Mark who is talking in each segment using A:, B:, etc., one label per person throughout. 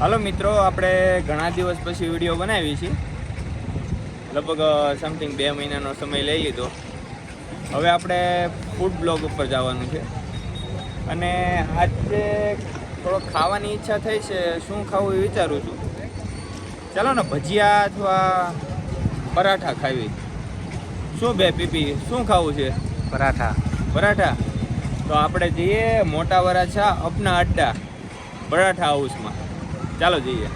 A: હાલો મિત્રો આપણે ઘણા દિવસ પછી વીડિયો બનાવી છીએ લગભગ સમથિંગ બે મહિનાનો સમય લઈ લીધો. હવે આપણે ફૂડ બ્લોગ ઉપર જવાનું છે. અને આજે થોડો ખાવાની ઈચ્છા થઈ છે શું ખાવું એ વિચારું છું. ચાલો ને ભજીયા અથવા પરાઠા ખાવી. શું બે પીપી શું ખાવું છે?
B: પરાઠા.
A: પરાઠા? તો આપણે જઈએ મોટા વરાછા અપના અડ્ડા પરાઠા હાઉસમાં ચાલો જઈએ.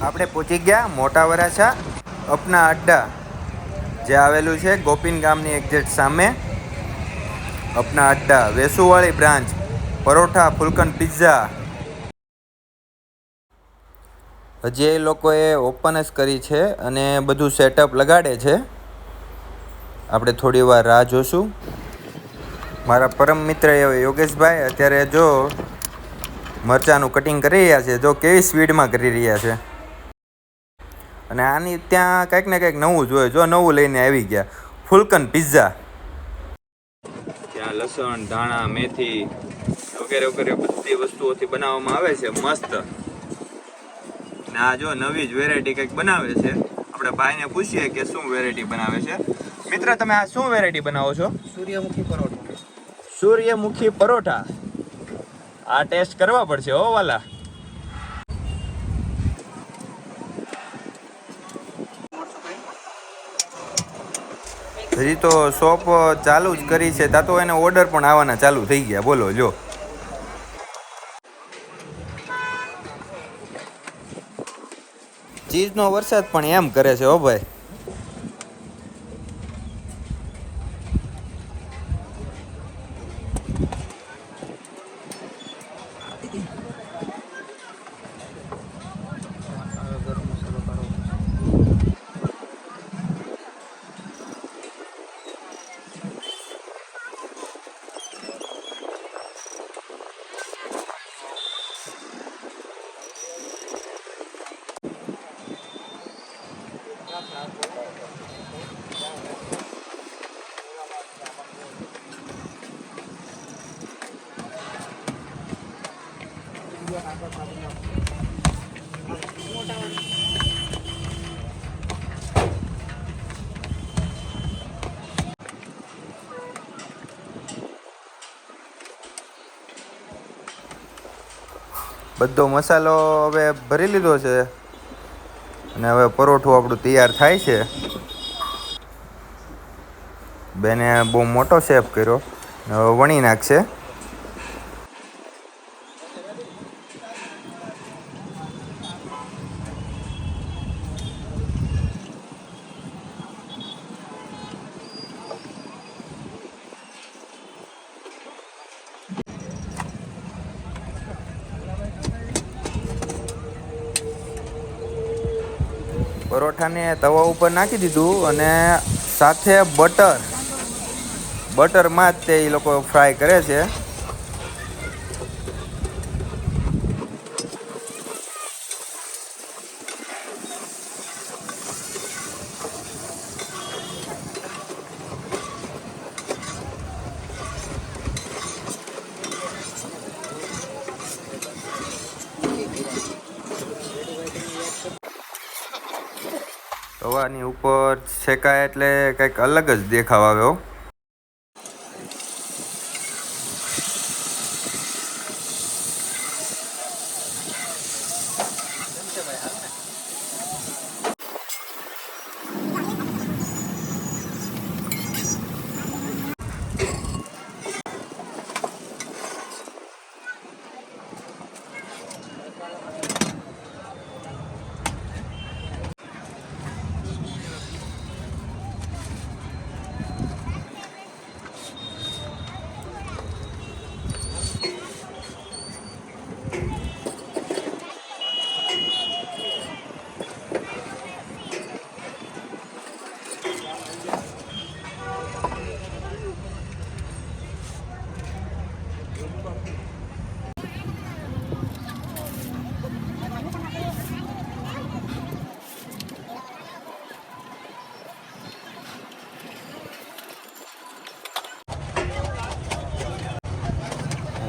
A: આપણે પહોંચી ગયા મોટા વરાછા અપના અડ્ડા, જે આવેલું છે ગોપીન ગામની એક્ઝેક્ટ સામે. અપના અડ્ડા, વેસુવાળી બ્રાન્ચ, પરોઠા, ફુલકન પિઝા હજી એ લોકોએ ઓપન જ કરી છે અને બધું સેટઅપ લગાડે છે. આપણે થોડી વાર રાહ જોશું. મારા પરમ મિત્ર એવા યોગેશભાઈ અત્યારે જો મરચાનું કટિંગ કરી રહ્યા છે જો કેવી સ્પીડમાં કરી રહ્યા છે. અને આની ત્યાં કંઈક ને કંઈક નવું જોઈએ જો નવું લઈને આવી ગયા. ફૂલકન પિઝા ત્યાં લસણ ધાણા મેથી વગેરે વગેરે બધી વસ્તુઓથી બનાવવામાં આવે છે મસ્ત. ને આ જો નવી જ વેરાયટી કંઈક બનાવે છે. આપણે ભાઈને પૂછીએ કે શું વેરાયટી બનાવે છે. મિત્ર તમે આ શું વેરાયટી બનાવો છો?
B: સૂર્યમુખી પરોઠો.
A: સૂર્યમુખી પરોઠા. આ ટેસ્ટ કરવા પડશે હો, વાલા. હજી તો શોપ ચાલુ જ કરી છે, તા તો એને ઓર્ડર પણ આવવાના ચાલુ થઈ ગયા. બોલો, જો. ચીઝનો વરસાદ પણ એમ કરે છે હો, ભાઈ. બધો મસાલો હવે ભરી લીધો છે. અને હવે પરોઠું આપણું તૈયાર થાય છે. બેને બહુ મોટો શેપ કર્યો. વણી નાખશે. પરોઠાને તવા ઉપર નાખી દીધું અને સાથે બટર બટરમાં જ તે એ લોકો ફ્રાય કરે છે. તવાની ઉપર શેકાય એટલે કંઈક અલગ જ દેખાવ આવ્યો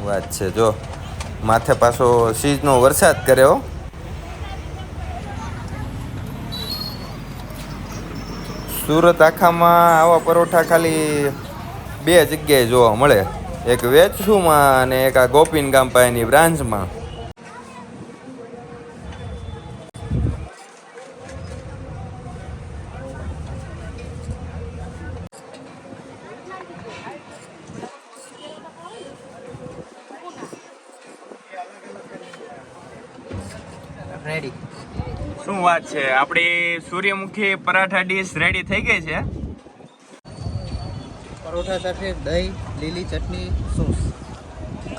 A: વાત છે. જો, માથે પાછો સીઝનો વરસાદ કર્યો. સુરત આખામાં આવા પરોઠા ખાલી બે જગ્યાએ જોવા મળે. એક વેચુમાં અને એક આ ગોપીન ગામ પાસેની બ્રાન્ચમાં
B: રેડી
A: શું વાત છે. આપણી સૂર્યમુખી પરાઠા ડીશ રેડી થઈ ગઈ છે.
B: પરોઠા સાથે દહીં લીલી ચટણી સોસ.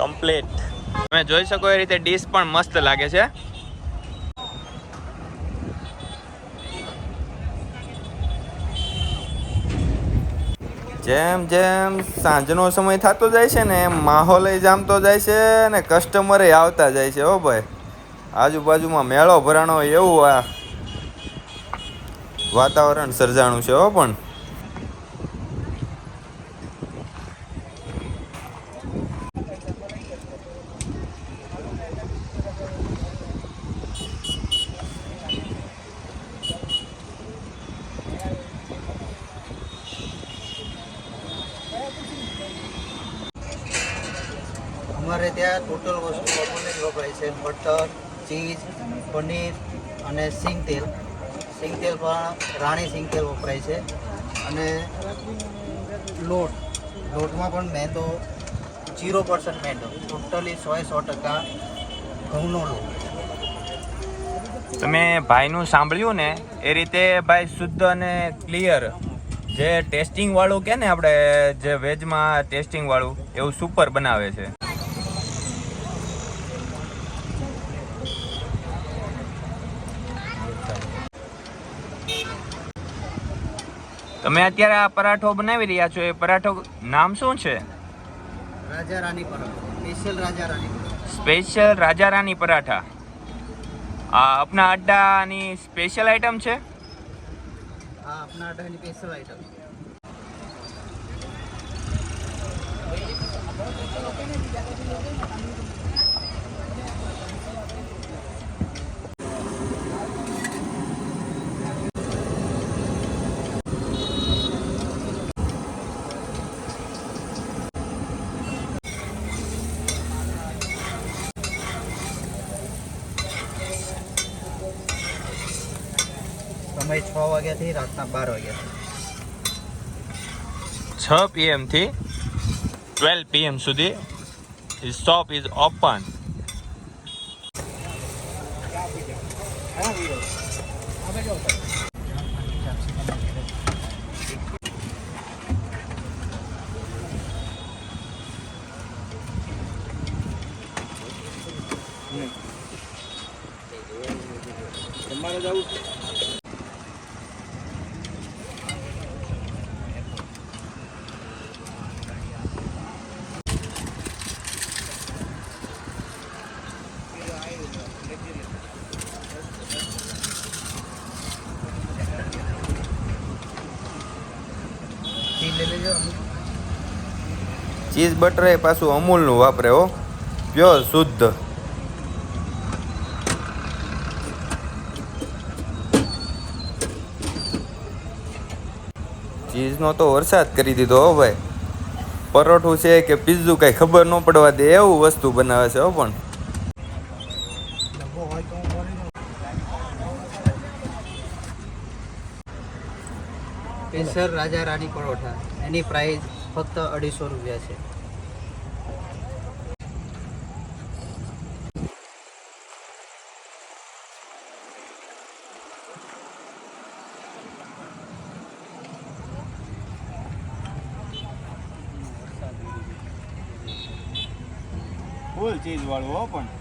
A: કમ્પ્લીટ તમે જોઈ શકો એ રીતે ડીશ પણ મસ્ત લાગે છે. જેમ જેમ સાંજનો સમય થતો જાય છે ને એમ માહોલ જામતો જાય છે ને કસ્ટમરે આવતા જાય છે હો ભાઈ. આજુબાજુમાં મેળો ભરાણો હોય એવું આ વાતાવરણ સર્જાણું છે હો પણ.
B: અમારે ત્યાં ટોટલ વસ્તુ કોમ્પોનેન્ટ વપરાય છે. બટર ચીઝ, પનીર અને સિંગ તેલ. સિંગ પણ રાણી સિંગ વપરાય છે. અને લોટ, લોટમાં પણ મેંદો જીરો પર્સન્ટ મેંદો. ટોટલી સો સો ટકા ઘઉંનો લોટ.
A: તમે ભાઈનું સાંભળ્યું ને, એ રીતે ભાઈ શુદ્ધ અને ક્લિયર જે ટેસ્ટિંગ વાળું કે ને આપણે જે વેજમાં ટેસ્ટિંગ વાળું, એવું સુપર બનાવે છે. તમે અત્યારે આ પરાઠો બનાવી રહ્યા છો એ પરાઠો નામ શું છે?
B: Raja Rani paratha. Special Raja Rani
A: special Raja Rani paratha. આ આપના અડ્ડાની સ્પેશિયલ આઈટમ છે?
B: હા આપના અડ્ડાની સ્પેશિયલ આઈટમ સમય છ વાગ્યાથી રાતના બાર વાગ્યા
A: છ પીએમથી ટ્વેલ્વ પીએમ સુધી શોપ ઇઝ ઓપન
B: ચીઝ લઈ લેજો
A: ચીઝ બટર એ પાછું અમૂલનું વાપરે, હો. પ્યોર, શુદ્ધ. ચીઝનો તો વરસાદ કરી દીધો, હો ભાઈ. પરોઠું છે કે પીઝું કઈ ખબર ન પડવા દે, એવું વસ્તુ બનાવે છે, હો પણ.
B: સ્પેશિયલ રાજા, રાણી પરોઠા. એની પ્રાઇસ ફક્ત અઢીસો રૂપિયા છે.
A: ફૂલ ચીજ વાળું પણ.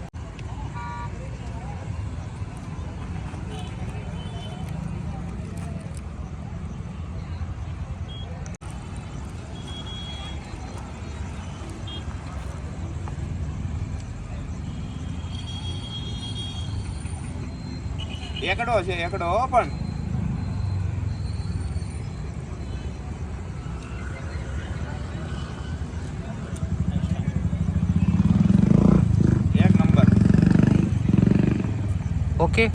A: Yakar doh, sih Oke.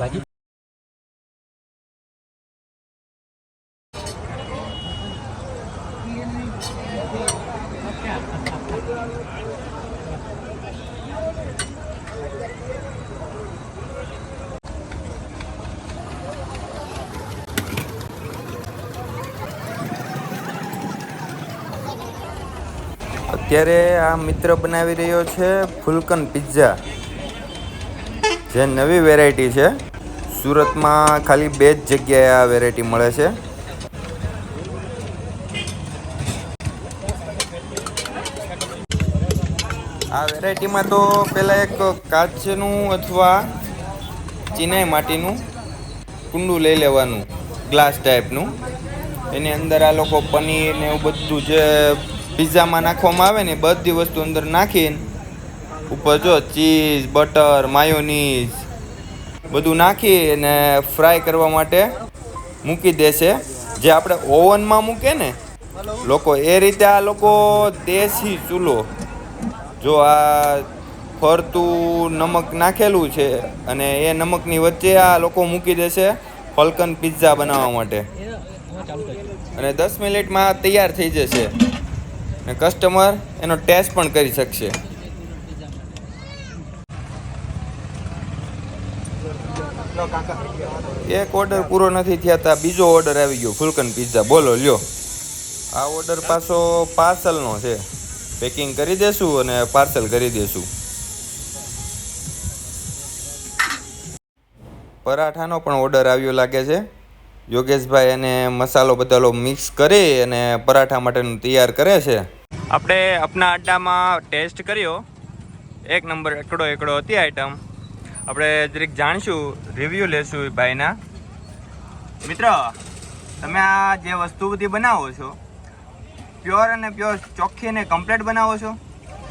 A: Bagi. અત્યારે આ મિત્ર બનાવી રહ્યો છે ફુલકન પિઝા. જે નવી વેરાયટી છે. સુરતમાં ખાલી બે જ જગ્યાએ આ વેરાયટી મળે છે. આ વેરાયટીમાં તો પહેલાં એક કાચનું અથવા ચિનાઈ માટીનું કુંડું લઈ લેવાનું, ગ્લાસ ટાઈપનું. એની અંદર આ લોકો પનીર ને એવું બધું જે પિઝામાં નાખવામાં આવે ને, બધી વસ્તુ અંદર નાખીને, ઉપર જો ચીઝ, બટર, માયોનીઝ, બધું નાખી અને ફ્રાય કરવા માટે મૂકી દેશે જે આપણે ઓવનમાં મૂકે ને, લોકો એ રીતે આ લોકો દેશી ચૂલો, જો આ ફરતું નમક નાખેલું છે અને એ નમકની વચ્ચે આ લોકો મૂકી દેશે ફલકન પિઝા બનાવવા માટે. અને દસ મિનિટમાં તૈયાર થઈ જશે. અને કસ્ટમર એનો ટેસ્ટ પણ કરી શકશે. એક ઓર્ડર પૂરો નથી થયા બીજો ઓર્ડર આવી ગયો, ફુલકન પિઝા બોલો, લ્યો. આ ઓર્ડર પાછો પાર્સલનો છે. પેકિંગ કરી દેશું અને પાર્સલ કરી દેશું. પરાઠાનો પણ ઓર્ડર આવ્યો લાગે છે. યોગેશભાઈ એને મસાલો બધાલો મિક્સ કરી અને પરાઠા માટેનું તૈયાર કરે છે. આપણે આપના અડ્ડામાં ટેસ્ટ કર્યો. એક નંબર એકડો એકડો હતી આઈટમ આપણે જરીક જાણશું રિવ્યૂ લેશું એ ભાઈના. મિત્ર તમે આ જે વસ્તુ બધી બનાવો છો પ્યોર અને પ્યોર ચોખ્ખી અને કમ્પ્લેટ બનાવો છો?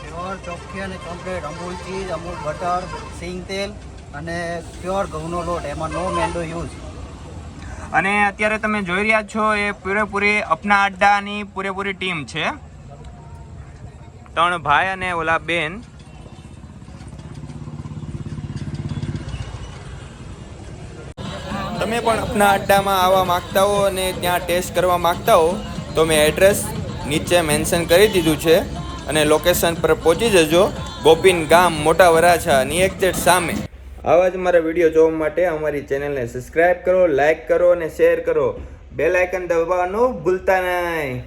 B: પ્યોર ચોખ્ખી અને complete Amul cheese Amul butter સિંગ તેલ અને પ્યોર ઘઉંનો લોટ. એમાં નો મેંદો યુઝ
A: અને અત્યારે તમે જોઈ રહ્યા છો, એ પૂરેપૂરી અપના અડ્ડાની પૂરેપૂરી ટીમ છે. ત્રણ ભાઈ અને ઓલા બેન. તમે પણ અપના અડ્ડામાં આવવા માંગતા હો અને ત્યાં ટેસ્ટ કરવા માગતા હો, તો મેં એડ્રેસ નીચે મેન્શન કરી દીધું છે અને લોકેશન પર પહોંચી જજો. ગોપીન ગામ મોટા વરાછાની એક્ઝેક્ટ સામે. આવા જ મારા વીડિયો જોવા માટે અમારી ચેનલને સબસ્ક્રાઇબ કરો લાઈક કરો અને શેર કરો. બેલ આઇકન દબાવવાનું ભૂલતા નહીં.